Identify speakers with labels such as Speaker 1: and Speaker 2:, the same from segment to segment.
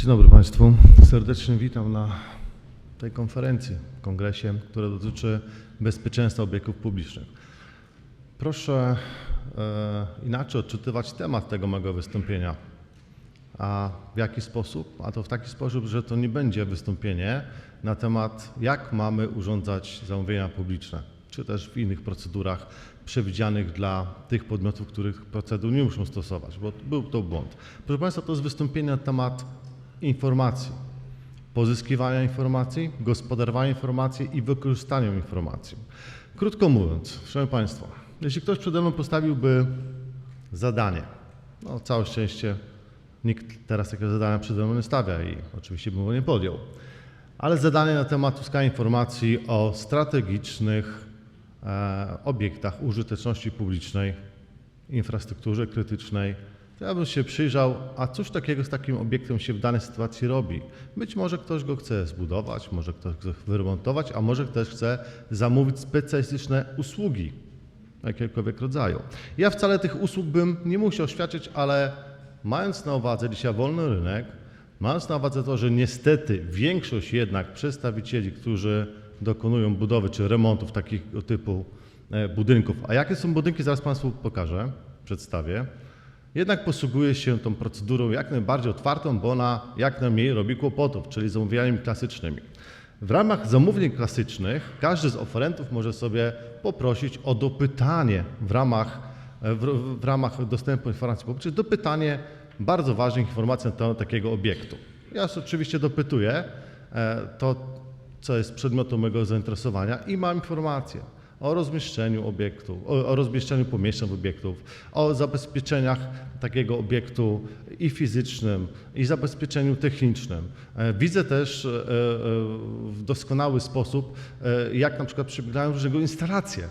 Speaker 1: Dzień dobry Państwu. Serdecznie witam na tej konferencji, kongresie, która dotyczy bezpieczeństwa obiektów publicznych. Proszę e, inaczej odczytywać temat tego mojego wystąpienia. A w jaki sposób? A to w taki sposób, że to nie będzie wystąpienie na temat, jak mamy urządzać zamówienia publiczne, czy też w innych procedurach przewidzianych dla tych podmiotów, których procedur nie muszą stosować, bo był to błąd. Proszę Państwa, to jest wystąpienie na temat informacji, pozyskiwania informacji, gospodarowania informacji i wykorzystania informacji. Krótko mówiąc, Szanowni Państwo, jeśli ktoś przede mną postawiłby zadanie, no całe szczęście nikt teraz takiego zadania przede mną nie stawia i oczywiście bym go nie podjął, ale zadanie na temat uzyskania informacji o strategicznych e, obiektach użyteczności publicznej, infrastrukturze krytycznej, to ja bym się przyjrzał, a cóż takiego z takim obiektem się w danej sytuacji robi. Być może ktoś go chce zbudować, może ktoś chce wyremontować, a może ktoś chce zamówić specjalistyczne usługi jakiegokolwiek rodzaju. Ja wcale tych usług bym nie musiał świadczyć, ale mając na uwadze dzisiaj wolny rynek, mając na uwadze to, że niestety większość jednak przedstawicieli, którzy dokonują budowy czy remontów takiego typu e, budynków, a jakie są budynki, zaraz Państwu pokażę, przedstawię, jednak posługuje się tą procedurą jak najbardziej otwartą, bo ona jak najmniej robi kłopotów, czyli zamówieniami klasycznymi. W ramach zamówień klasycznych każdy z oferentów może sobie poprosić o dopytanie w ramach, w, w ramach dostępu informacji publicznej, dopytanie bardzo ważnych informacji na temat takiego obiektu. Ja oczywiście dopytuję e, to, co jest przedmiotem mojego zainteresowania i mam informacje o rozmieszczeniu obiektu, o, o rozmieszczeniu pomieszczeń obiektów, o zabezpieczeniach takiego obiektu i fizycznym, i zabezpieczeniu technicznym. E, Widzę też e, e, w doskonały sposób, jak na przykład przebiegają różnego instalacje.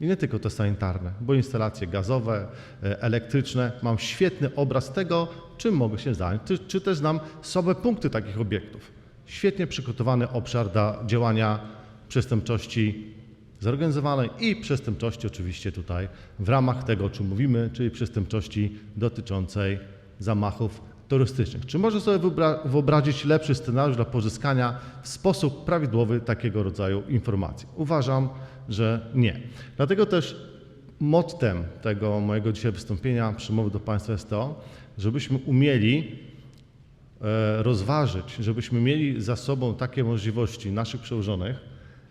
Speaker 1: I nie tylko te sanitarne, bo instalacje gazowe, elektryczne. Mam świetny obraz tego, czym mogę się zająć, czy, czy też znam słabe punkty takich obiektów. Świetnie przygotowany obszar do działania przestępczości zorganizowanej i przestępczości oczywiście tutaj w ramach tego, o czym mówimy, czyli przestępczości dotyczącej zamachów turystycznych. Czy można sobie wyobra- wyobrazić lepszy scenariusz dla pozyskania w sposób prawidłowy takiego rodzaju informacji? Uważam, że nie. Dlatego też mottem tego mojego dzisiaj wystąpienia, przemowy do Państwa jest to, żebyśmy umieli e, rozważyć, żebyśmy mieli za sobą takie możliwości naszych przełożonych,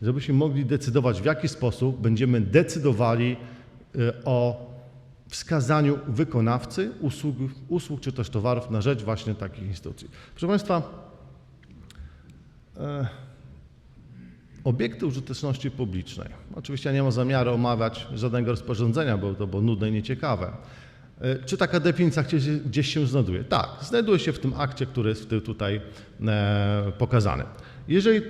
Speaker 1: żebyśmy mogli decydować, w jaki sposób będziemy decydowali e, o wskazaniu wykonawcy usług, usług czy też towarów na rzecz właśnie takich instytucji. Proszę Państwa, e, obiekty użyteczności publicznej. Oczywiście ja nie mam zamiaru omawiać żadnego rozporządzenia, bo to było nudne i nieciekawe. E, Czy taka definicja gdzieś, się znajduje? Tak, znajduje się w tym akcie, który jest tutaj pokazany. Jeżeli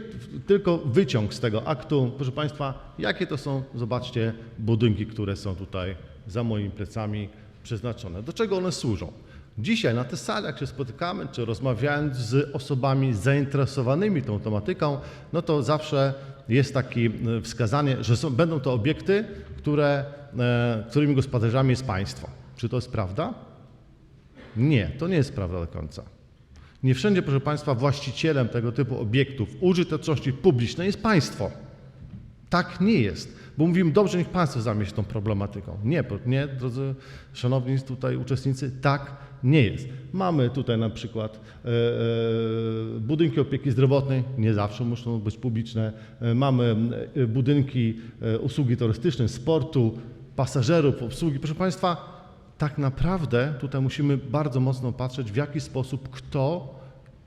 Speaker 1: tylko wyciąg z tego aktu, proszę Państwa, jakie to są, zobaczcie, budynki, które są tutaj za moimi plecami przeznaczone. Do czego one służą? Dzisiaj na sali, jak się spotykamy, czy rozmawiając z osobami zainteresowanymi tą tematyką, no to zawsze jest takie wskazanie, że są, będą to obiekty, które, e, którymi gospodarzami jest państwo. Czy to jest prawda? Nie, to nie jest prawda do końca. Nie wszędzie, proszę Państwa, właścicielem tego typu obiektów użyteczności publicznej jest państwo. Tak nie jest. Bo mówimy, dobrze, niech Państwo zajmie się tą problematyką. Nie, nie, drodzy szanowni tutaj uczestnicy, tak nie jest. Mamy tutaj na przykład e, e, budynki opieki zdrowotnej, nie zawsze muszą być publiczne. E, mamy e, budynki usługi turystycznej, sportu, pasażerów, obsługi. Proszę Państwa, tak naprawdę tutaj musimy bardzo mocno patrzeć, w jaki sposób kto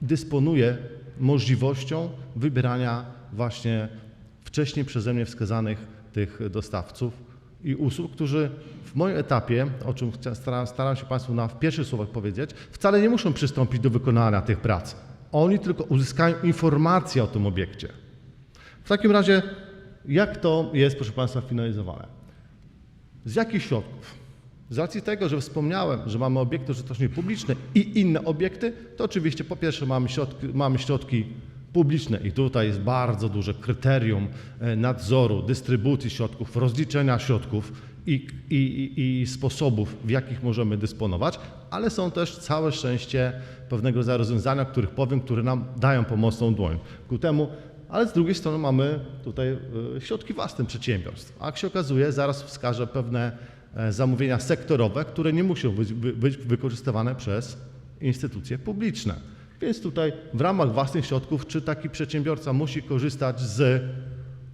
Speaker 1: dysponuje możliwością wybierania właśnie wcześniej przeze mnie wskazanych tych dostawców i usług, którzy w moim etapie, o czym staram, staram się Państwu na w pierwszych słowach powiedzieć, wcale nie muszą przystąpić do wykonania tych prac. Oni tylko uzyskają informację o tym obiekcie. W takim razie, jak to jest, proszę Państwa, finalizowane? Z jakich środków? Z racji tego, że wspomniałem, że mamy obiekty użyteczności publiczne i inne obiekty, to oczywiście po pierwsze mamy środki, mamy środki publiczne i tutaj jest bardzo duże kryterium e, nadzoru, dystrybucji środków, rozliczenia środków i, i, i, sposobów, w jakich możemy dysponować, ale są też całe szczęście pewnego rodzaju rozwiązania, których powiem, które nam dają pomocną dłoń ku temu, ale z drugiej strony mamy tutaj e, środki własne przedsiębiorstw. A jak się okazuje, zaraz wskażę pewne zamówienia sektorowe, które nie muszą być, być wykorzystywane przez instytucje publiczne. Więc tutaj w ramach własnych środków, czy taki przedsiębiorca musi korzystać z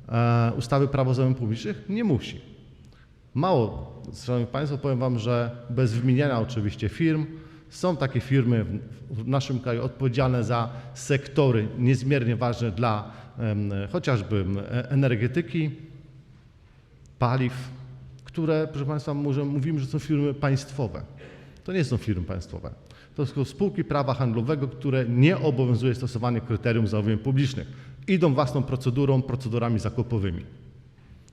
Speaker 1: e, ustawy Prawo zamówień publicznych? Nie musi. Mało, Szanowni Państwo, powiem Wam, że bez wymieniania oczywiście firm, są takie firmy w, naszym kraju odpowiedzialne za sektory niezmiernie ważne dla chociażby em, energetyki, paliw, które, proszę Państwa, może mówimy, że są firmy państwowe. To nie są firmy państwowe. To są spółki prawa handlowego, które nie obowiązuje stosowanie kryterium zamówień publicznych. Idą własną procedurą, procedurami zakupowymi.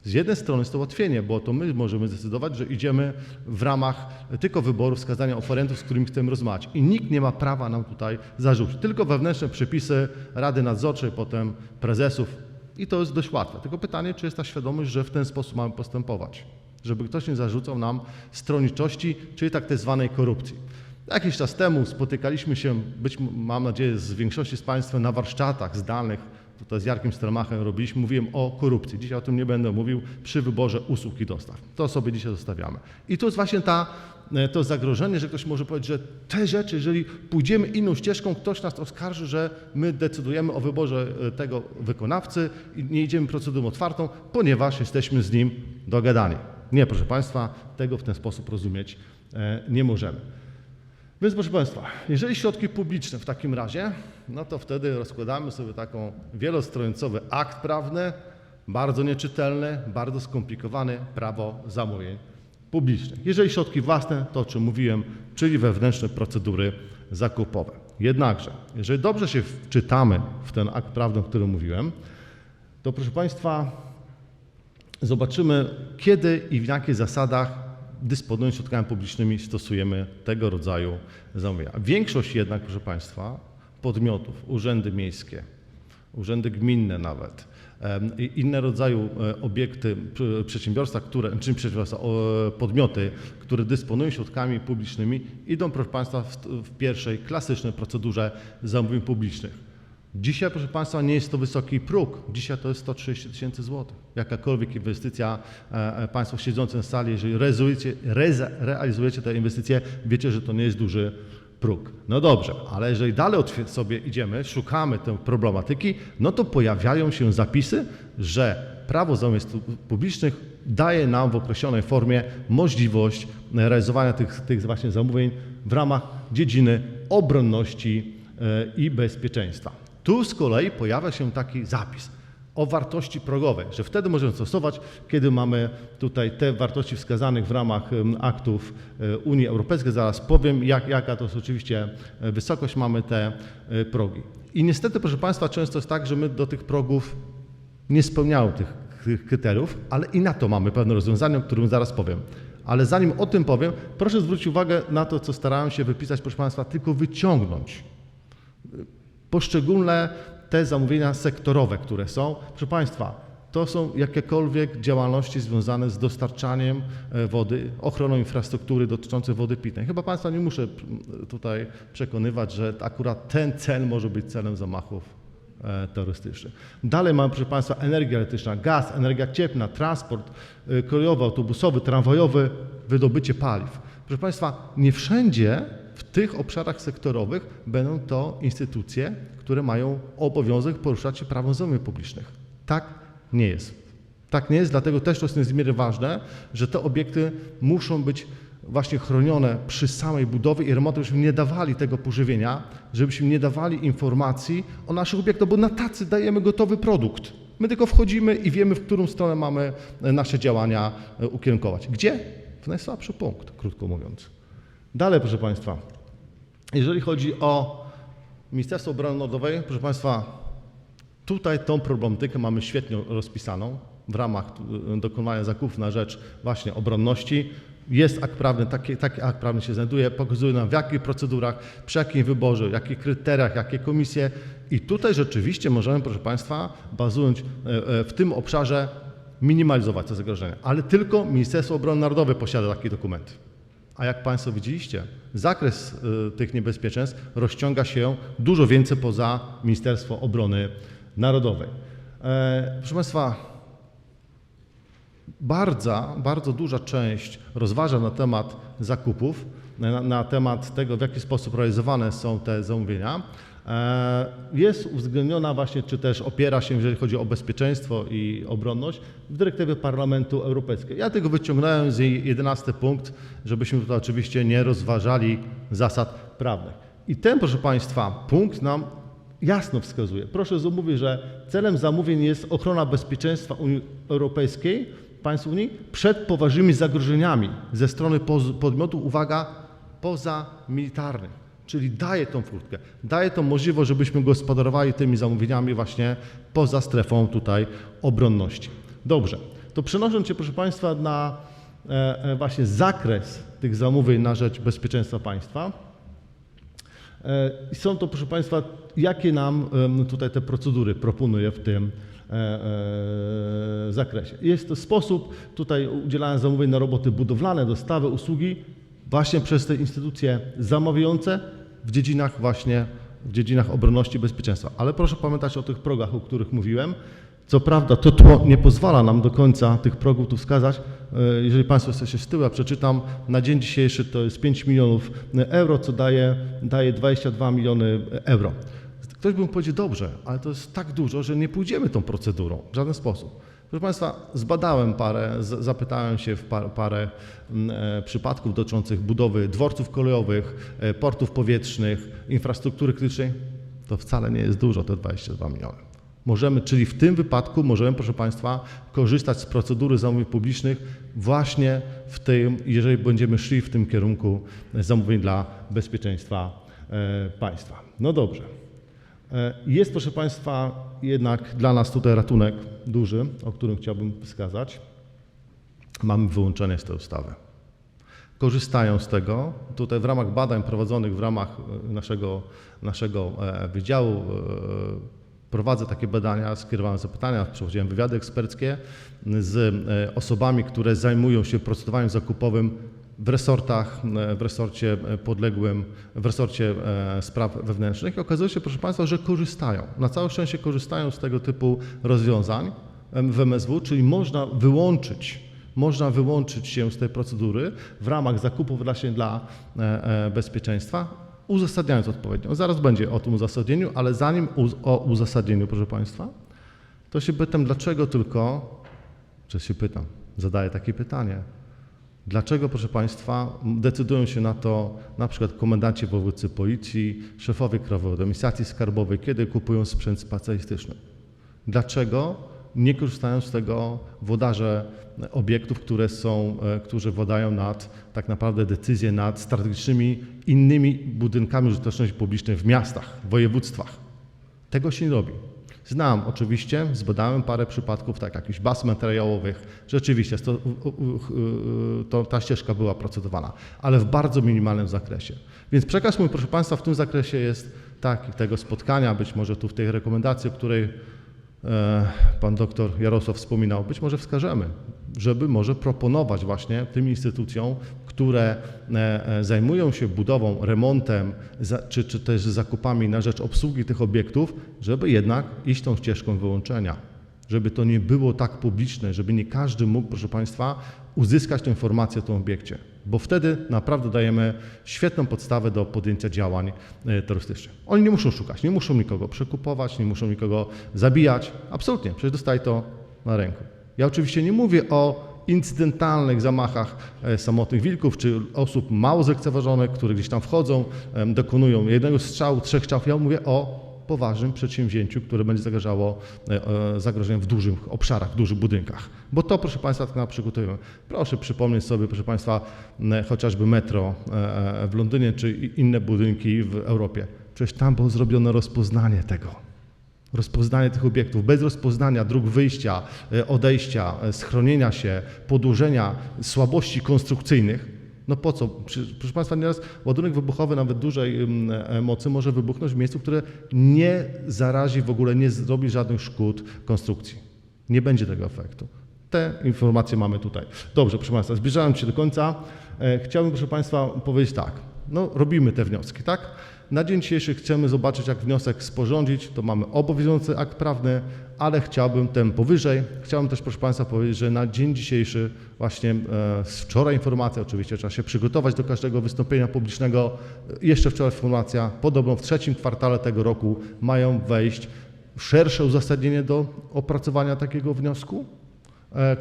Speaker 1: Z jednej strony jest to ułatwienie, bo to my możemy zdecydować, że idziemy w ramach tylko wyboru wskazania oferentów, z którymi chcemy rozmawiać. I nikt nie ma prawa nam tutaj zarzucić. Tylko wewnętrzne przepisy Rady Nadzorczej, potem prezesów. I to jest dość łatwe. Tylko pytanie, czy jest ta świadomość, że w ten sposób mamy postępować. Żeby ktoś nie zarzucał nam stronniczości, czyli tak zwanej korupcji. Jakiś czas temu spotykaliśmy się, być mam nadzieję, z większości z Państwa na warsztatach zdalnych tutaj z Jarkiem Stromachem robiliśmy, mówiłem o korupcji. Dzisiaj o tym nie będę mówił przy wyborze usług i dostaw. To sobie dzisiaj zostawiamy. I to jest właśnie ta, e, to zagrożenie, że ktoś może powiedzieć, że te rzeczy, jeżeli pójdziemy inną ścieżką, ktoś nas oskarży, że my decydujemy o wyborze e, tego wykonawcy i nie idziemy procedurą otwartą, ponieważ jesteśmy z nim dogadani. Nie, proszę Państwa, tego w ten sposób rozumieć e, nie możemy. Więc proszę Państwa, jeżeli środki publiczne w takim razie, no to wtedy rozkładamy sobie taką wielostronicowy akt prawny, bardzo nieczytelny, bardzo skomplikowany prawo zamówień publicznych. Jeżeli środki własne, to o czym mówiłem, czyli wewnętrzne procedury zakupowe. Jednakże, jeżeli dobrze się wczytamy w ten akt prawny, o którym mówiłem, to proszę Państwa, zobaczymy, kiedy i w jakich zasadach dysponując środkami publicznymi stosujemy tego rodzaju zamówienia. Większość jednak, proszę Państwa, podmiotów, urzędy miejskie, urzędy gminne nawet, i inne rodzaju e, obiekty, pr- przedsiębiorstwa, które, czy przedsiębiorstwa, podmioty, które dysponują środkami publicznymi, idą, proszę Państwa, w pierwszej klasycznej procedurze zamówień publicznych. Dzisiaj, proszę Państwa, nie jest to wysoki próg. Dzisiaj to jest 130 tysięcy złotych. Jakakolwiek inwestycja, e, e, Państwo siedzące na sali, jeżeli realizujecie, realizujecie te inwestycje, wiecie, że to nie jest duży próg. No dobrze, ale jeżeli dalej sobie idziemy, szukamy tej problematyki, no to pojawiają się zapisy, że prawo zamówień publicznych daje nam w określonej formie możliwość e, realizowania tych, tych właśnie zamówień w ramach dziedziny obronności i bezpieczeństwa. Tu z kolei pojawia się taki zapis o wartości progowej, że wtedy możemy stosować, kiedy mamy tutaj te wartości wskazanych w ramach aktów e, Unii Europejskiej. Zaraz powiem, jak, jaka to jest oczywiście e, wysokość, mamy te e, progi. I niestety, proszę Państwa, często jest tak, że my do tych progów nie spełniają tych, tych kryteriów, ale i na to mamy pewne rozwiązanie, o którym zaraz powiem. Ale zanim o tym powiem, proszę zwrócić uwagę na to, co starałem się wypisać, proszę Państwa, tylko wyciągnąć poszczególne te zamówienia sektorowe, które są. Proszę Państwa, to są jakiekolwiek działalności związane z dostarczaniem e, wody, ochroną infrastruktury dotyczącej wody pitnej. Chyba Państwa nie muszę tutaj przekonywać, że akurat ten cel może być celem zamachów e, terrorystycznych. Dalej mamy, proszę Państwa, energia elektryczna, gaz, energia cieplna, transport e, kolejowy, autobusowy, tramwajowy, wydobycie paliw. Proszę Państwa, nie wszędzie w tych obszarach sektorowych będą to instytucje, które mają obowiązek poruszać się prawem zamówień publicznych. Tak nie jest. Tak nie jest, dlatego też to jest niezmiernie ważne, że te obiekty muszą być właśnie chronione przy samej budowie i remoncie, żebyśmy nie dawali tego pożywienia, żebyśmy nie dawali informacji o naszych obiektach, bo na tacy dajemy gotowy produkt. My tylko wchodzimy i wiemy, w którą stronę mamy nasze działania e, ukierunkować. Gdzie? W najsłabszy punkt, krótko mówiąc. Dalej, proszę Państwa, jeżeli chodzi o Ministerstwo Obrony Narodowej, proszę Państwa, tutaj tą problematykę mamy świetnie rozpisaną w ramach y, dokonania zakupów na rzecz właśnie obronności. Jest akt prawny, taki, taki akt prawny się znajduje, pokazuje nam w jakich procedurach, przy jakim wyborze, jakich kryteriach, jakie komisje. I tutaj rzeczywiście możemy, proszę Państwa, bazując e, e, w tym obszarze, minimalizować te zagrożenia. Ale tylko Ministerstwo Obrony Narodowej posiada taki dokument. A jak Państwo widzieliście, zakres y, tych niebezpieczeństw rozciąga się dużo więcej poza Ministerstwo Obrony Narodowej. E, proszę Państwa, bardzo, bardzo duża część rozważań na temat zakupów, na, na temat tego, w jaki sposób realizowane są te zamówienia, jest uwzględniona właśnie, czy też opiera się, jeżeli chodzi o bezpieczeństwo i obronność, w dyrektywie Parlamentu Europejskiego. Ja tego wyciągnąłem z jej 11 punkt, żebyśmy tutaj oczywiście nie rozważali zasad prawnych. I ten, proszę Państwa, punkt nam jasno wskazuje. Proszę zamówić, że celem zamówień jest ochrona bezpieczeństwa Unii Europejskiej, państw Unii przed poważnymi zagrożeniami ze strony podmiotów, uwaga, pozamilitarnych. Czyli daje tą furtkę, daje tą możliwość, żebyśmy gospodarowali tymi zamówieniami właśnie poza strefą tutaj obronności. Dobrze, to przenosząc się, proszę Państwa, na e, e, właśnie zakres tych zamówień na rzecz bezpieczeństwa państwa, E, są to, proszę Państwa, jakie nam tutaj te procedury proponuje w tym zakresie. Jest to sposób tutaj udzielania zamówień na roboty budowlane, dostawy, usługi właśnie przez te instytucje zamawiające w dziedzinach właśnie, w dziedzinach obronności i bezpieczeństwa. Ale proszę pamiętać o tych progach, o których mówiłem. Co prawda to tło nie pozwala nam do końca tych progów tu wskazać. E, Jeżeli Państwo jesteście z tyłu, ja przeczytam. Na dzień dzisiejszy to jest 5 milionów euro, co daje, daje 22 miliony euro. Ktoś by mógł powiedzieć, dobrze, ale to jest tak dużo, że nie pójdziemy tą procedurą w żaden sposób. Proszę Państwa, zbadałem parę, zapytałem się w par, parę e, przypadków dotyczących budowy dworców kolejowych, e, portów powietrznych, infrastruktury krytycznej. To wcale nie jest dużo, te 22 miliony. Możemy, czyli w tym wypadku możemy, proszę Państwa, korzystać z procedury zamówień publicznych właśnie w tym, jeżeli będziemy szli w tym kierunku zamówień dla bezpieczeństwa e, państwa. No dobrze. E, Jest, proszę Państwa, jednak dla nas tutaj ratunek duży, o którym chciałbym wskazać. Mamy wyłączenie z tej ustawy. Korzystają z tego. Tutaj w ramach badań prowadzonych w ramach e, naszego, naszego e, wydziału prowadzę takie badania, skierowałem zapytania, przeprowadziłem wywiady eksperckie z osobami, które zajmują się procedowaniem zakupowym w resortach, w resorcie podległym, w resorcie e, spraw wewnętrznych i okazuje się, proszę Państwa, że korzystają, na całe szczęście korzystają z tego typu rozwiązań w MSW, czyli można wyłączyć, można wyłączyć się z tej procedury w ramach zakupów właśnie dla e, e, bezpieczeństwa, uzasadniając odpowiednio. Zaraz będzie o tym uzasadnieniu, ale zanim uz- o uzasadnieniu, proszę Państwa, to się pytam, dlaczego tylko, czy się pytam, zadaję takie pytanie, Dlaczego, proszę Państwa, decydują się na to na przykład komendanci wojewódzcy policji, szefowie Krajowej Administracji Skarbowej, kiedy kupują sprzęt specjalistyczny? Dlaczego nie korzystają z tego włodarze obiektów, które są, e, którzy władają nad tak naprawdę decyzje nad strategicznymi innymi budynkami użyteczności publicznej w miastach, w województwach? Tego się nie robi. Znam oczywiście, zbadałem parę przypadków, tak, jakichś baz materiałowych. Rzeczywiście to, u- to, ta ścieżka była procedowana, ale w bardzo minimalnym zakresie. Więc przekaz mój, proszę Państwa, w tym zakresie jest taki, tego spotkania, być może tu w tej rekomendacji, o której e, pan doktor Jarosław wspominał, być może wskażemy, żeby może proponować właśnie tym instytucjom, które e, e, zajmują się budową, remontem, czy, czy też zakupami na rzecz obsługi tych obiektów, żeby jednak iść tą ścieżką wyłączenia. Żeby to nie było tak publiczne, żeby nie każdy mógł, proszę Państwa, uzyskać tę informację o tym obiekcie, bo wtedy naprawdę dajemy świetną podstawę do podjęcia działań e, terrorystycznych. Oni nie muszą szukać, nie muszą nikogo przekupować, nie muszą nikogo zabijać. Absolutnie, przecież dostali to na ręku. Ja oczywiście nie mówię o incydentalnych zamachach e, samotnych wilków, czy osób mało zlekceważonych, które gdzieś tam wchodzą, dokonują jednego strzału, trzech strzałów. Ja mówię o poważnym przedsięwzięciu, które będzie zagrażało e, zagrożeniem w dużych obszarach, w dużych budynkach. Bo to, proszę Państwa, tak na przygotowujemy. Proszę przypomnieć sobie, proszę Państwa, chociażby metro e, w Londynie, czy inne budynki w Europie. Przecież tam było zrobione rozpoznanie tego rozpoznanie tych obiektów. Bez rozpoznania dróg wyjścia, e, odejścia, e, schronienia się, podłużenia, słabości konstrukcyjnych, no po co? Proszę Państwa, nieraz ładunek wybuchowy nawet dużej ym, e, mocy może wybuchnąć w miejscu, które nie zarazi w ogóle, nie zrobi żadnych szkód konstrukcji. Nie będzie tego efektu. Te informacje mamy tutaj. Dobrze, proszę Państwa, zbliżając się do końca, chciałbym, proszę Państwa, powiedzieć tak. No, robimy te wnioski, tak? Na dzień dzisiejszy chcemy zobaczyć, jak wniosek sporządzić. To mamy obowiązujący akt prawny, ale chciałbym ten powyżej. Chciałbym też, proszę Państwa, powiedzieć, że na dzień dzisiejszy, właśnie e, z wczoraj informacja, oczywiście trzeba się przygotować do każdego wystąpienia publicznego. Jeszcze wczoraj informacja, podobno w trzecim kwartale tego roku mają wejść szersze uzasadnienie do opracowania takiego wniosku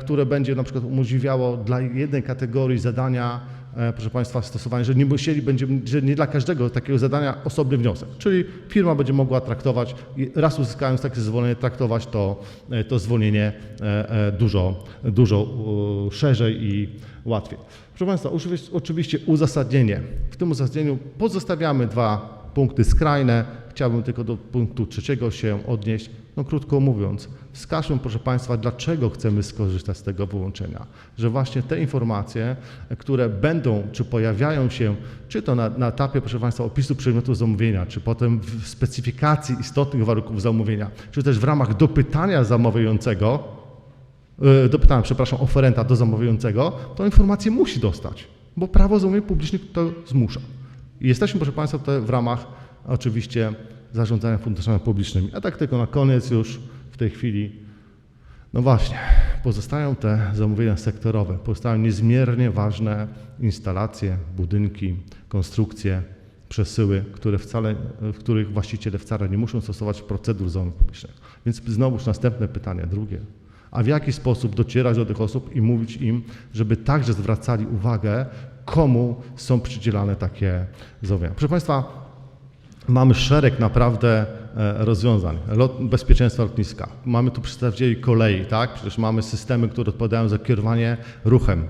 Speaker 1: które będzie na przykład umożliwiało dla jednej kategorii zadania, e, proszę Państwa, stosowanie, że nie musieli, będzie, że nie dla każdego takiego zadania osobny wniosek. Czyli firma będzie mogła traktować, raz uzyskając takie zwolnienie, traktować to, e, to zwolnienie e, e, dużo, dużo e, szerzej i łatwiej. Proszę Państwa, oczywiście uzasadnienie. W tym uzasadnieniu pozostawiamy dwa punkty skrajne. Chciałbym tylko do punktu trzeciego się odnieść. No krótko mówiąc, wskażmy proszę Państwa, dlaczego chcemy skorzystać z tego wyłączenia. Że właśnie te informacje, które będą, czy pojawiają się, czy to na, na etapie, proszę Państwa, opisu przedmiotu zamówienia, czy potem w specyfikacji istotnych warunków zamówienia, czy też w ramach dopytania zamawiającego, e, dopytania, przepraszam, oferenta do zamawiającego, tą informację musi dostać, bo prawo zamówień publicznych to zmusza. I jesteśmy, proszę Państwa, w ramach oczywiście zarządzania funduszami publicznymi. A tak tylko na koniec już w tej chwili, no właśnie, pozostają te zamówienia sektorowe, pozostają niezmiernie ważne instalacje, budynki, konstrukcje, przesyły, które wcale, w których właściciele wcale nie muszą stosować procedur zamówień publicznych. Więc znowuż następne pytanie, drugie. A w jaki sposób docierać do tych osób i mówić im, żeby także zwracali uwagę, komu są przydzielane takie zamówienia. Proszę Państwa, Mamy szereg naprawdę e, rozwiązań. Lot, bezpieczeństwa lotniska. Mamy tu przedstawicieli kolei, tak? Przecież mamy systemy, które odpowiadają za kierowanie ruchem.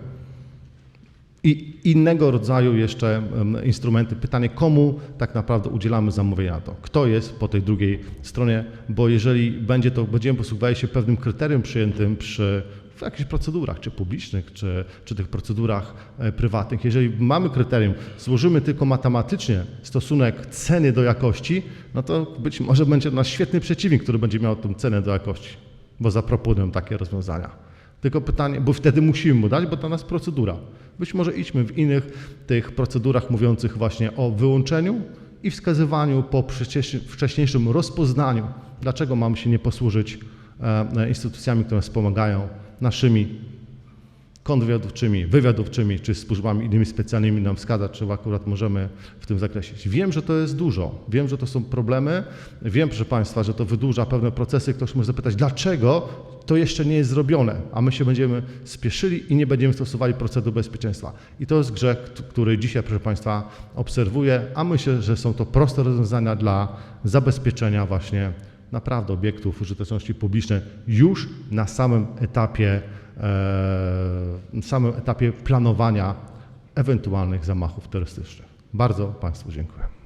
Speaker 1: I innego rodzaju jeszcze instrumenty. Pytanie, komu tak naprawdę udzielamy zamówienia to? Kto jest po tej drugiej stronie? Bo jeżeli będzie to, będziemy posługiwali się pewnym kryterium przyjętym przy w jakichś procedurach, czy publicznych, czy, czy tych procedurach e, prywatnych. Jeżeli mamy kryterium, złożymy tylko matematycznie stosunek ceny do jakości, no to być może będzie nasz świetny przeciwnik, który będzie miał tą cenę do jakości, bo zaproponują takie rozwiązania. Tylko pytanie, bo wtedy musimy mu dać, bo to nas procedura. Być może idźmy w innych tych procedurach mówiących właśnie o wyłączeniu i wskazywaniu po wcześniejszym- rozpoznaniu, dlaczego mamy się nie posłużyć e, instytucjami, które wspomagają naszymi kontrwywiadowczymi, wywiadowczymi, czy służbami innymi specjalnymi nam wskazać, czy akurat możemy w tym zakresie. Wiem, że to jest dużo, wiem, że to są problemy, wiem, proszę Państwa, że to wydłuża pewne procesy. Ktoś może zapytać, dlaczego to jeszcze nie jest zrobione, a my się będziemy spieszyli i nie będziemy stosowali procedur bezpieczeństwa. I to jest grzech, który dzisiaj, proszę Państwa, obserwuję, a myślę, że są to proste rozwiązania dla zabezpieczenia właśnie naprawdę obiektów użyteczności publicznej już na samym etapie, e, samym etapie planowania ewentualnych zamachów terrorystycznych. Bardzo Państwu dziękuję.